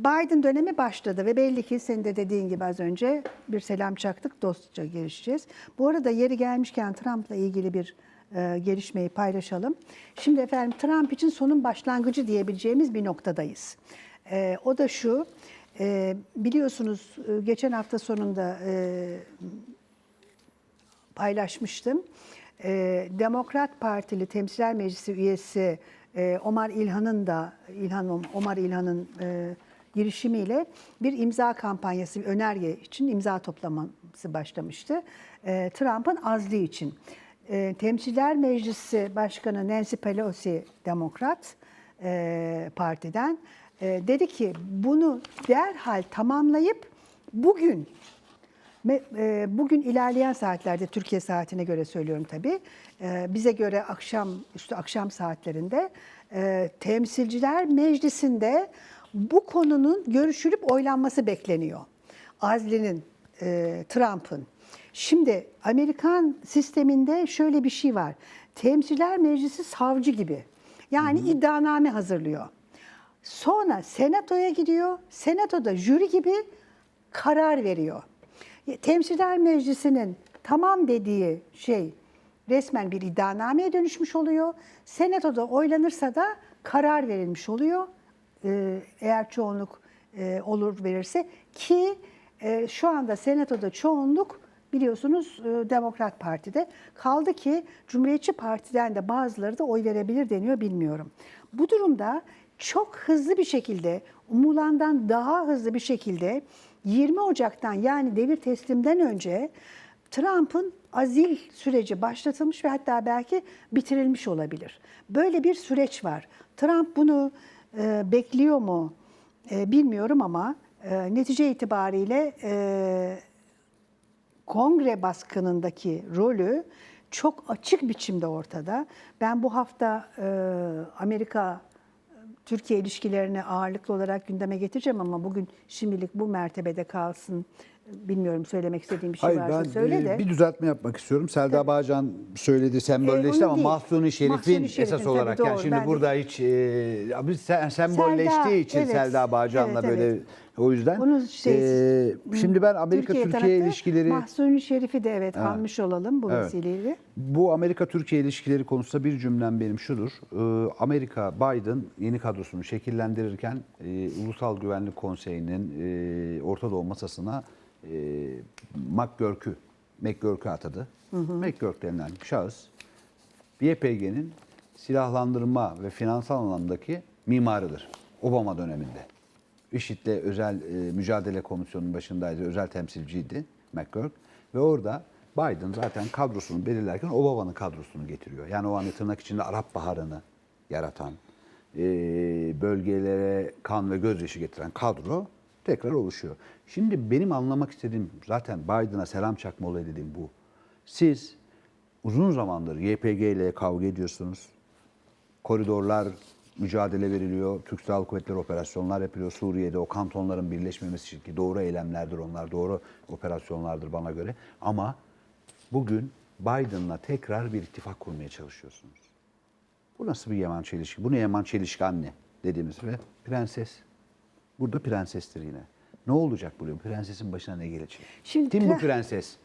Biden dönemi başladı ve belli ki senin de dediğin gibi az önce bir selam çaktık, dostça gelişeceğiz. Bu arada yeri gelmişken Trump'la ilgili bir e, gelişmeyi paylaşalım. Şimdi efendim Trump için sonun başlangıcı diyebileceğimiz bir noktadayız. E, o da şu, e, biliyorsunuz e, geçen hafta sonunda e, paylaşmıştım. Ee, Demokrat Partili Temsilciler Meclisi üyesi e, Omar İlhan'ın da İlhan Omar İlhan'ın e, girişimiyle bir imza kampanyası, bir önerge için imza toplaması başlamıştı. E, Trump'ın azli için. E, Temsilciler Meclisi Başkanı Nancy Pelosi Demokrat e, partiden e, dedi ki bunu derhal tamamlayıp bugün e, Bugün ilerleyen saatlerde Türkiye saatine göre söylüyorum tabii. e, Bize göre akşam üstü akşam saatlerinde e, Temsilciler Meclisi'nde bu konunun görüşülüp oylanması bekleniyor. Azli'nin, e, Trump'ın. Şimdi Amerikan sisteminde şöyle bir şey var. Temsilciler Meclisi savcı gibi. Yani iddianame hazırlıyor. Sonra senatoya gidiyor. Senatoda jüri gibi karar veriyor. Temsilciler Meclisi'nin tamam dediği şey resmen bir iddianameye dönüşmüş oluyor. Senatoda oylanırsa da karar verilmiş oluyor. Ee, Eğer çoğunluk e, olur verirse ki e, şu anda Senatoda çoğunluk biliyorsunuz e, Demokrat Parti'de. Kaldı ki Cumhuriyetçi Parti'den de bazıları da oy verebilir deniyor bilmiyorum. Bu durumda çok hızlı bir şekilde, umulandan daha hızlı bir şekilde 20 Ocak'tan yani devir teslimden önce Trump'ın azil süreci başlatılmış ve hatta belki bitirilmiş olabilir. Böyle bir süreç var. Trump bunu e, bekliyor mu e, bilmiyorum ama e, netice itibariyle e, kongre baskınındaki rolü çok açık biçimde ortada. Ben bu hafta e, Amerika Türkiye ilişkilerini ağırlıklı olarak gündeme getireceğim ama bugün şimdilik bu mertebede kalsın. Bilmiyorum söylemek istediğim bir şey Hayır varsa ben söyle e, de. bir düzeltme yapmak istiyorum. Selda Bağcan söyledi, sembolleşti E, ama. Mahsuni Şerif'in Mahsuni Şerif'in, esas tabii olarak doğru, yani şimdi ben de- burada hiç e, sen, sembolleştiği Selda, için evet, Selda Bağcan'la evet, böyle evet. o yüzden Onun şey- e, şimdi ben Amerika Türkiye, tarafı ilişkileri Mahsuni Şerif'i de evet, almış olalım bu Evet. vesileyle. Bu Amerika-Türkiye ilişkileri konusunda bir cümlem benim şudur. Ee, Amerika Biden yeni kadrosunu şekillendirirken e, Ulusal Güvenlik Konseyi'nin e, Orta Doğu masasına e, McGurk'ü McGurk'ü atadı. McGurk denilen şahıs YPG'nin silahlandırma ve finansal anlamdaki mimarıdır. Obama döneminde. IŞİD'le özel e, mücadele komisyonunun başındaydı, özel temsilciydi McGurk. Ve orada Biden zaten kadrosunu belirlerken Obama'nın kadrosunu getiriyor. Yani o hani tırnak içinde Arap Baharı'nı yaratan, e, bölgelere kan ve gözyaşı getiren kadro tekrar oluşuyor. Şimdi benim anlamak istediğim zaten Biden'a selam çakma olayı dediğim bu. Siz uzun zamandır YPG ile kavga ediyorsunuz. Koridorlar mücadele veriliyor. Türk Silahlı Kuvvetleri operasyonlar yapıyor Suriye'de. O kantonların birleşmemesi için ki doğru eylemlerdir onlar. Doğru operasyonlardır bana göre. Ama bugün Biden'la tekrar bir ittifak kurmaya çalışıyorsunuz. Bu nasıl bir Yaman Çelişki? Bu ne Yaman Çelişki anne dediğimiz ve prenses. Burada prensestir yine. Ne olacak bu? Prensesin başına ne gelecek? Şimdi Kim bu pre- prenses?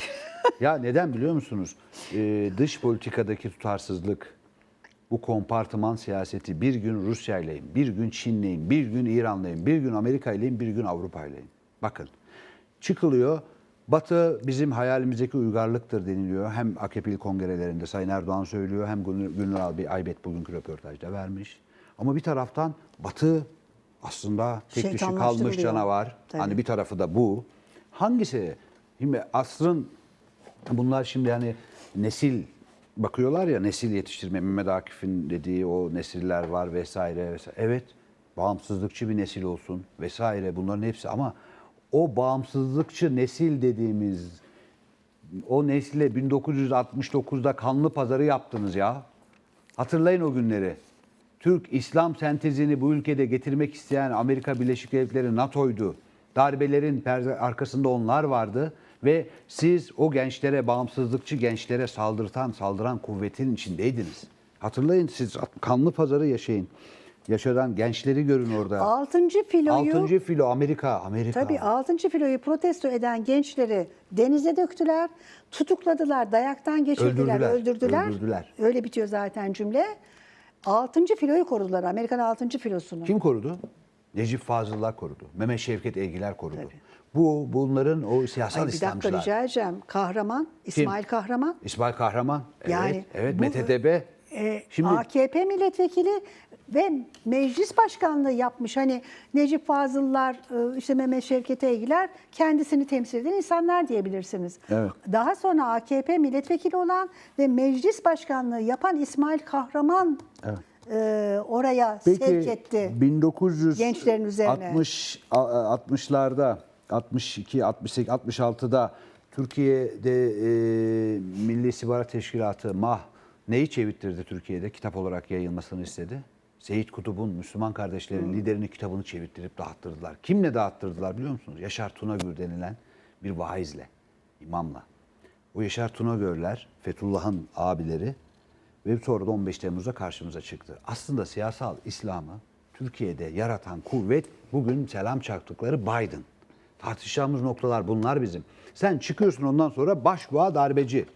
ya neden biliyor musunuz? Ee, dış politikadaki tutarsızlık, bu kompartıman siyaseti bir gün Rusya'yleyim, bir gün Çin'leyim, bir gün İran'layım, bir gün Amerika'yleyim, bir gün Avrupa'yleyim. Bakın çıkılıyor. Batı bizim hayalimizdeki uygarlıktır deniliyor. Hem AKP'li kongrelerinde Sayın Erdoğan söylüyor hem Gülnur Albay Aybet bugünkü röportajda vermiş. Ama bir taraftan Batı aslında tek dişi kalmış canavar. Tabii. Hani bir tarafı da bu. Hangisi? Şimdi asrın bunlar şimdi hani nesil bakıyorlar ya nesil yetiştirme Mehmet Akif'in dediği o nesiller var vesaire vesaire. Evet bağımsızlıkçı bir nesil olsun vesaire bunların hepsi ama o bağımsızlıkçı nesil dediğimiz o nesle 1969'da kanlı pazarı yaptınız ya. Hatırlayın o günleri. Türk İslam sentezini bu ülkede getirmek isteyen Amerika Birleşik Devletleri NATO'ydu. Darbelerin arkasında onlar vardı ve siz o gençlere, bağımsızlıkçı gençlere saldırtan, saldıran kuvvetin içindeydiniz. Hatırlayın siz kanlı pazarı yaşayın. yaşayan gençleri görün orada. Altıncı filoyu Altıncı filo Amerika, Amerika. Tabii 6. filoyu protesto eden gençleri denize döktüler, tutukladılar, dayaktan geçirdiler, Öldürdüler, öldürdüler. öldürdüler. Öyle bitiyor zaten cümle. 6. filoyu korudular, Amerikan 6. filosunu. Kim korudu? Necip Fazıllar korudu. Mehmet Şevket Eygiler korudu. Bu bunların o siyasal Ay, bir dakika İslamcılar. rica edeceğim. Kahraman, İsmail Kahraman. İsmail Kahraman. Evet, Yani evet bu- Mete Debe. E, Şimdi AKP milletvekili ve meclis başkanlığı yapmış. Hani Necip Fazıllar, e, işte Mehmet Şevket Eygiler kendisini temsil eden insanlar diyebilirsiniz. Evet. Daha sonra AKP milletvekili olan ve meclis başkanlığı yapan İsmail Kahraman Evet. e, oraya sevk etti. 1960 Gençlerin üzerine. 60'larda 62 68 66'da Türkiye'de e, Milli İstihbarat Teşkilatı MAH neyi çevirttirdi Türkiye'de kitap olarak yayılmasını istedi? Seyit Kutup'un Müslüman kardeşlerin liderinin kitabını çevirttirip dağıttırdılar. Kimle dağıttırdılar biliyor musunuz? Yaşar Tunagür denilen bir vaizle, imamla. O Yaşar Tunagörler, Fethullah'ın abileri ve sonra da 15 Temmuz'da karşımıza çıktı. Aslında siyasal İslam'ı Türkiye'de yaratan kuvvet bugün selam çaktıkları Biden. Tartışacağımız noktalar bunlar bizim. Sen çıkıyorsun ondan sonra başbuğa darbeci.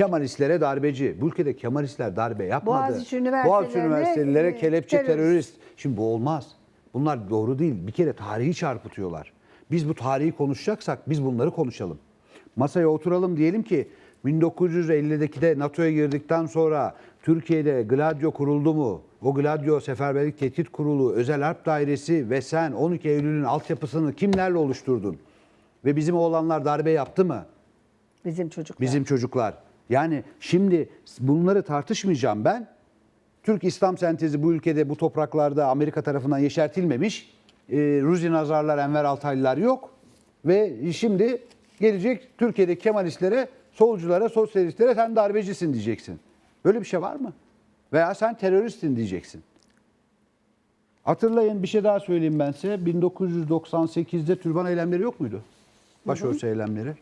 Kemalistlere darbeci. Bu ülkede Kemalistler darbe yapmadı. Boğaziçi üniversitelerine, Boğaziçi üniversitelilere kelepçe terörist. terörist. Şimdi bu olmaz. Bunlar doğru değil. Bir kere tarihi çarpıtıyorlar. Biz bu tarihi konuşacaksak biz bunları konuşalım. Masaya oturalım diyelim ki 1950'deki de NATO'ya girdikten sonra Türkiye'de Gladio kuruldu mu? O Gladio Seferberlik Tehdit Kurulu, Özel Harp Dairesi ve sen 12 Eylül'ün altyapısını kimlerle oluşturdun? Ve bizim oğlanlar darbe yaptı mı? Bizim çocuklar. Bizim çocuklar. Yani şimdi bunları tartışmayacağım ben. Türk İslam sentezi bu ülkede, bu topraklarda Amerika tarafından yeşertilmemiş. Ee, Ruzi Nazarlar, Enver Altaylılar yok. Ve şimdi gelecek Türkiye'deki Kemalistlere, solculara, sosyalistlere sen darbecisin diyeceksin. Böyle bir şey var mı? Veya sen teröristsin diyeceksin. Hatırlayın bir şey daha söyleyeyim ben size. 1998'de türban eylemleri yok muydu? Başörtüsü eylemleri.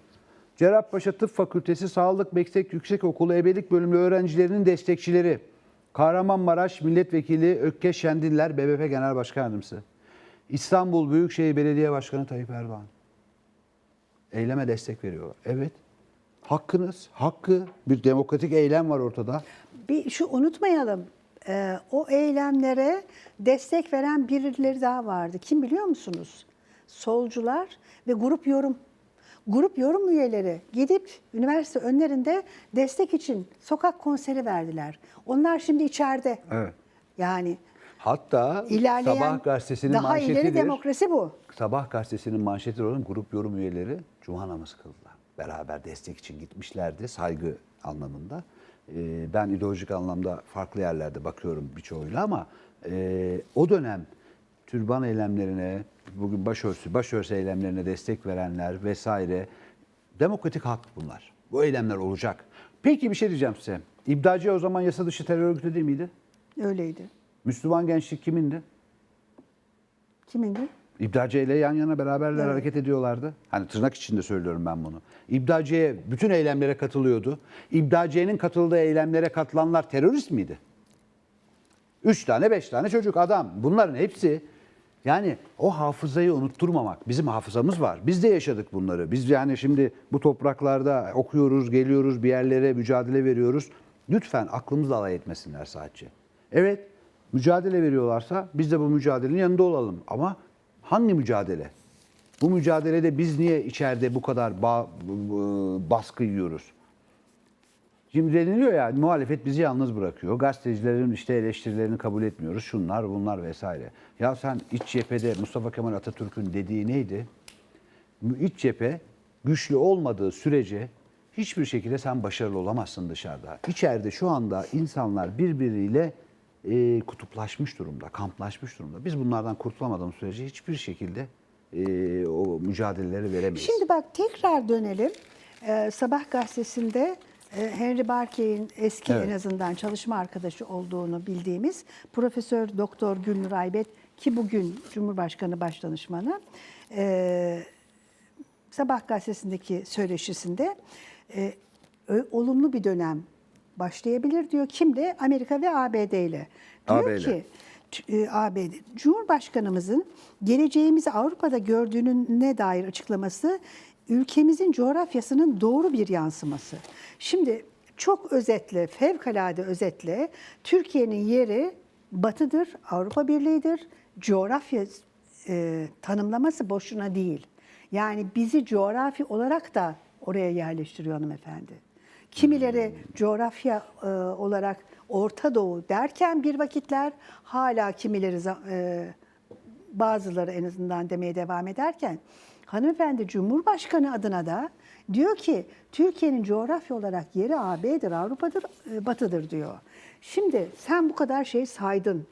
Cerrahpaşa Tıp Fakültesi Sağlık Meslek Yüksekokulu Ebelik Bölümü öğrencilerinin destekçileri. Kahramanmaraş Milletvekili Ökkeş Şendiller BBP Genel Başkan Yardımcısı. İstanbul Büyükşehir Belediye Başkanı Tayyip Erdoğan. Eyleme destek veriyorlar. Evet. Hakkınız, hakkı. Bir demokratik eylem var ortada. Bir şu unutmayalım. e, o eylemlere destek veren birileri daha vardı. Kim biliyor musunuz? Solcular ve grup yorum. Grup yorum üyeleri gidip üniversite önlerinde destek için sokak konseri verdiler. Onlar şimdi içeride. Evet. Yani Hatta ilerleyen Sabah gazetesinin daha ileri manşetidir. demokrasi bu. Sabah gazetesinin manşeti olan grup yorum üyeleri cuma namazı kıldılar. Beraber destek için gitmişlerdi saygı anlamında. Ee, ben ideolojik anlamda farklı yerlerde bakıyorum birçoğuyla ama e, o dönem türban eylemlerine, bugün başörtüsü, başörtüsü eylemlerine destek verenler vesaire demokratik hak bunlar. Bu eylemler olacak. Peki bir şey diyeceğim size. İbdacı o zaman yasa dışı terör örgütü değil miydi? Öyleydi. Müslüman gençlik kimindi? Kimindi? İbdacı ile yan yana beraberler Evet. hareket ediyorlardı. Hani tırnak içinde söylüyorum ben bunu. İbdaciye bütün eylemlere katılıyordu. İbdaciyenin katıldığı eylemlere katılanlar terörist miydi? Üç tane, beş tane çocuk, adam. Bunların hepsi yani o hafızayı unutturmamak. Bizim hafızamız var. Biz de yaşadık bunları. Biz yani şimdi bu topraklarda okuyoruz, geliyoruz, bir yerlere mücadele veriyoruz. Lütfen aklımızla alay etmesinler sadece. Evet, mücadele veriyorlarsa biz de bu mücadelenin yanında olalım. Ama hangi mücadele? Bu mücadelede biz niye içeride bu kadar ba- baskı yiyoruz? Şimdi deniliyor ya muhalefet bizi yalnız bırakıyor. Gazetecilerin işte eleştirilerini kabul etmiyoruz. Şunlar bunlar vesaire. Ya sen iç cephede Mustafa Kemal Atatürk'ün dediği neydi? İç cephe güçlü olmadığı sürece hiçbir şekilde sen başarılı olamazsın dışarıda. İçeride şu anda insanlar birbiriyle e, kutuplaşmış durumda, kamplaşmış durumda. Biz bunlardan kurtulamadığımız sürece hiçbir şekilde e, o mücadeleleri veremeyiz. Şimdi bak tekrar dönelim. Ee, Sabah gazetesinde Henry Barkey'in eski Evet. en azından çalışma arkadaşı olduğunu bildiğimiz Profesör Doktor Gülnur Aybet ki bugün Cumhurbaşkanı Başdanışmanı e, Sabah gazetesindeki söyleşisinde e, olumlu bir dönem başlayabilir diyor. Kimle? Amerika ve ABD ile. Diyor AB 'le. ki e, ABD. Cumhurbaşkanımızın geleceğimizi Avrupa'da gördüğüne dair açıklaması ülkemizin coğrafyasının doğru bir yansıması. Şimdi çok özetle, fevkalade özetle Türkiye'nin yeri batıdır, Avrupa Birliği'dir. Coğrafya e, tanımlaması boşuna değil. Yani bizi coğrafi olarak da oraya yerleştiriyor hanımefendi. Kimileri coğrafya e, olarak Orta Doğu derken bir vakitler hala kimileri e, bazıları en azından demeye devam ederken hanımefendi Cumhurbaşkanı adına da diyor ki Türkiye'nin coğrafya olarak yeri AB'dir, Avrupa'dır, e, Batı'dır diyor. Şimdi sen bu kadar şey saydın.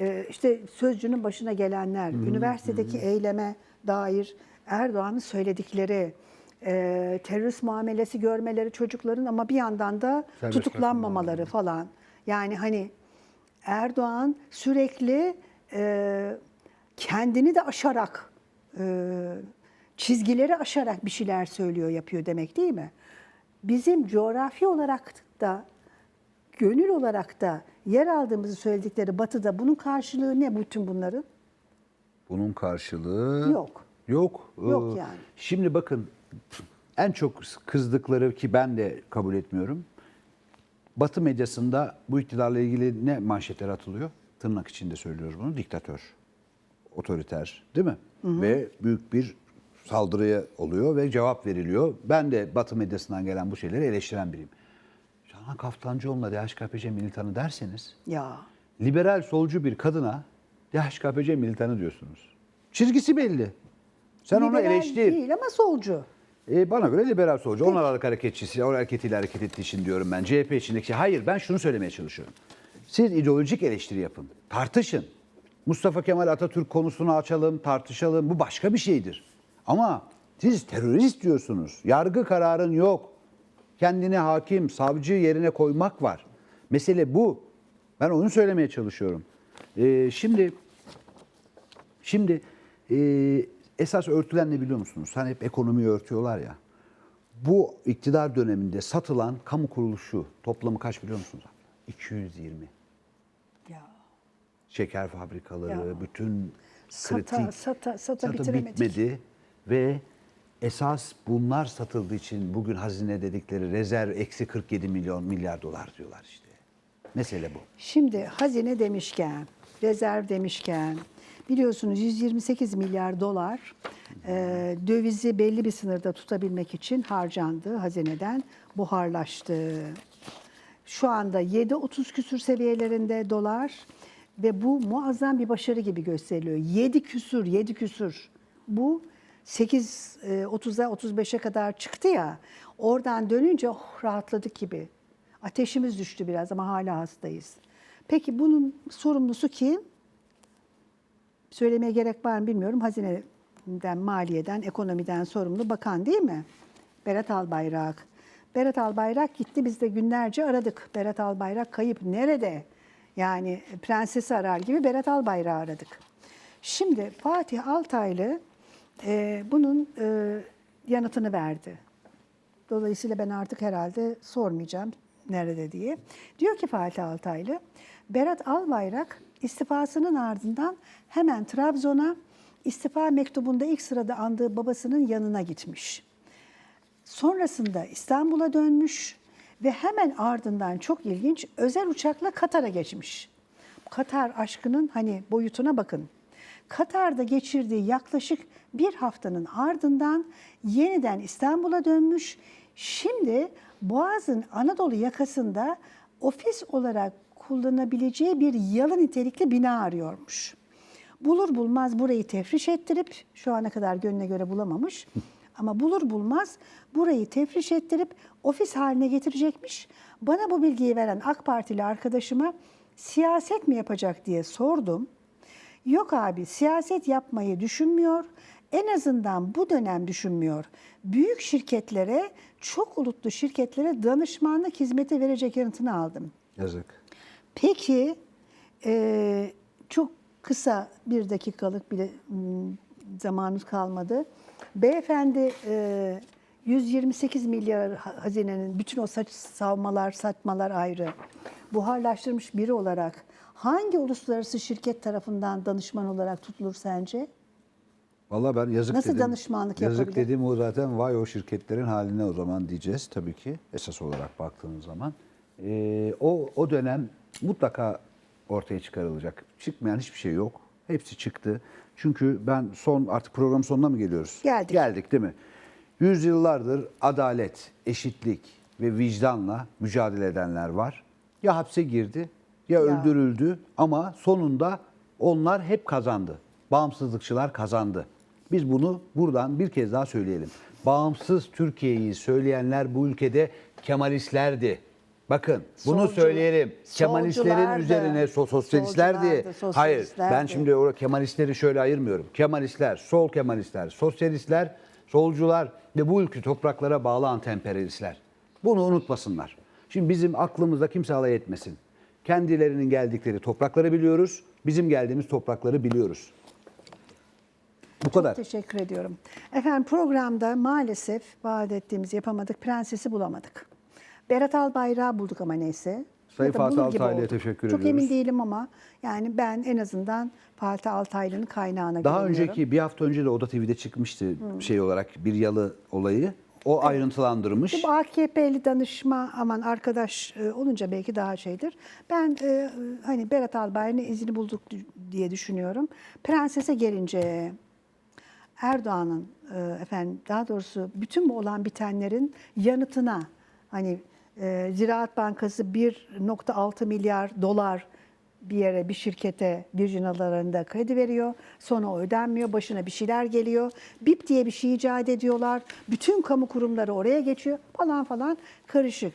E, işte sözcünün başına gelenler, üniversitedeki eyleme dair Erdoğan'ın söyledikleri, e, terörist muamelesi görmeleri çocukların ama bir yandan da Serbest tutuklanmamaları falan. Yani hani Erdoğan sürekli e, kendini de aşarak, e, çizgileri aşarak bir şeyler söylüyor, yapıyor demek değil mi? Bizim coğrafi olarak da, gönül olarak da yer aldığımızı söyledikleri Batı'da bunun karşılığı ne bütün bunların? Bunun karşılığı Yok. Yok. Yok Ee, yani. Şimdi bakın en çok kızdıkları ki ben de kabul etmiyorum. Batı medyasında bu iktidarla ilgili ne manşetler atılıyor? Tırnak içinde söylüyoruz bunu. Diktatör, otoriter değil mi? Ve büyük bir saldırıya oluyor ve cevap veriliyor. Ben de Batı medyasından gelen bu şeyleri eleştiren biriyim. Canan Kaftancıoğlu'na DHKPC militanı derseniz Ya liberal solcu bir kadına DHKPC militanı diyorsunuz. Çizgisi belli. Sen onu liberal eleştir. değil ama solcu. E, bana göre liberal solcu. Onlar aralık hareketçisi, o hareketiyle hareket ettiği için diyorum ben. CHP içindeki şey. Hayır ben şunu söylemeye çalışıyorum. Siz ideolojik eleştiri yapın. Tartışın. Mustafa Kemal Atatürk konusunu açalım, tartışalım. Bu başka bir şeydir. Ama siz terörist diyorsunuz. Yargı kararın yok. Kendine hakim, savcı yerine koymak var. Mesele bu. Ben onu söylemeye çalışıyorum. E, şimdi Şimdi e, esas örtülen ne biliyor musunuz? Hani hep ekonomiyi örtüyorlar ya. Bu iktidar döneminde satılan kamu kuruluşu toplamı kaç biliyor musunuz? 220. Ya. Şeker fabrikaları, Ya. bütün Sata, kritik sata, sata satı bitiremedik. bitmedi ve esas bunlar satıldığı için bugün hazine dedikleri rezerv eksi 47 milyon milyar dolar diyorlar işte. Mesele bu. Şimdi hazine demişken, rezerv demişken biliyorsunuz 128 milyar dolar e, dövizi belli bir sınırda tutabilmek için harcandı hazineden buharlaştı. Şu anda 7.30 küsür seviyelerinde dolar ve bu muazzam bir başarı gibi gösteriliyor. 7 küsür, 7 küsür. Bu 8 e, 30'a 35'e kadar çıktı ya. Oradan dönünce oh, rahatladık gibi. Ateşimiz düştü biraz ama hala hastayız. Peki bunun sorumlusu kim? Söylemeye gerek var mı bilmiyorum. Hazineden, maliyeden, ekonomiden sorumlu bakan değil mi? Berat Albayrak. Berat Albayrak gitti biz de günlerce aradık. Berat Albayrak kayıp nerede? Yani prensesi arar gibi Berat Albayrak'ı aradık. Şimdi Fatih Altaylı e, bunun e, yanıtını verdi. Dolayısıyla ben artık herhalde sormayacağım nerede diye. Diyor ki Fatih Altaylı, Berat Albayrak istifasının ardından hemen Trabzon'a istifa mektubunda ilk sırada andığı babasının yanına gitmiş. Sonrasında İstanbul'a dönmüş ve hemen ardından çok ilginç özel uçakla Katar'a geçmiş. Katar aşkının hani boyutuna bakın. Katar'da geçirdiği yaklaşık bir haftanın ardından yeniden İstanbul'a dönmüş. Şimdi Boğaz'ın Anadolu yakasında ofis olarak kullanabileceği bir yalı nitelikli bina arıyormuş. Bulur bulmaz burayı tefriş ettirip şu ana kadar gönlüne göre bulamamış. Ama bulur bulmaz burayı tefriş ettirip ofis haline getirecekmiş. Bana bu bilgiyi veren AK Partili arkadaşıma siyaset mi yapacak diye sordum. Yok abi siyaset yapmayı düşünmüyor. En azından bu dönem düşünmüyor. Büyük şirketlere, çok ulutlu şirketlere danışmanlık hizmeti verecek yanıtını aldım. Yazık. Peki e, çok kısa bir dakikalık bile zamanımız kalmadı. Beyefendi e, 128 milyar ha- hazinenin bütün o saç savmalar, satmalar ayrı. Buharlaştırmış biri olarak hangi uluslararası şirket tarafından danışman olarak tutulur sence? Vallahi ben yazık Nasıl dedim. danışmanlık yazık yapabilir? dediğim o zaten vay o şirketlerin haline o zaman diyeceğiz tabii ki esas olarak baktığınız zaman. Ee, o o dönem mutlaka ortaya çıkarılacak. Çıkmayan hiçbir şey yok. Hepsi çıktı. Çünkü ben son artık program sonuna mı geliyoruz? Geldik. Geldik değil mi? Yüzyıllardır adalet, eşitlik ve vicdanla mücadele edenler var. Ya hapse girdi ya, Ya. öldürüldü ama sonunda onlar hep kazandı. Bağımsızlıkçılar kazandı. Biz bunu buradan bir kez daha söyleyelim. Bağımsız Türkiye'yi söyleyenler bu ülkede Kemalistlerdi. Bakın bunu söyleyelim. Kemalistlerin üzerine so- sosyalistlerdi. Hayır ben şimdi o Kemalistleri şöyle ayırmıyorum. Kemalistler, sol Kemalistler, sosyalistler, solcular ve bu ülke topraklara bağlı antemperyalistler. Bunu unutmasınlar. Şimdi bizim aklımızda kimse alay etmesin. Kendilerinin geldikleri toprakları biliyoruz. Bizim geldiğimiz toprakları biliyoruz. Bu kadar. Teşekkür ediyorum. Efendim programda maalesef vaat ettiğimizi yapamadık. Prensesi bulamadık. Berat Albayrak'ı bulduk ama neyse. Sayın Ya da Fatih gibi Altaylı'ya olduk. teşekkür Çok ediyoruz. emin değilim ama yani ben en azından Fatih Altaylı'nın kaynağına Daha güveniyorum. önceki bir hafta önce de Oda TV'de çıkmıştı şey olarak bir yalı olayı. O ayrıntılandırmış. Bu AKP'li danışma aman arkadaş e, olunca belki daha şeydir. Ben e, hani Berat Albayrak'ın izini bulduk diye düşünüyorum. Prensese gelince Erdoğan'ın e, efendim daha doğrusu bütün bu olan bitenlerin yanıtına hani e, Ziraat Bankası 1.6 milyar dolar bir yere bir şirkete Virgin Adaları'nda kredi veriyor. Sonra ödenmiyor. Başına bir şeyler geliyor. BIP diye bir şey icat ediyorlar. Bütün kamu kurumları oraya geçiyor falan falan karışık.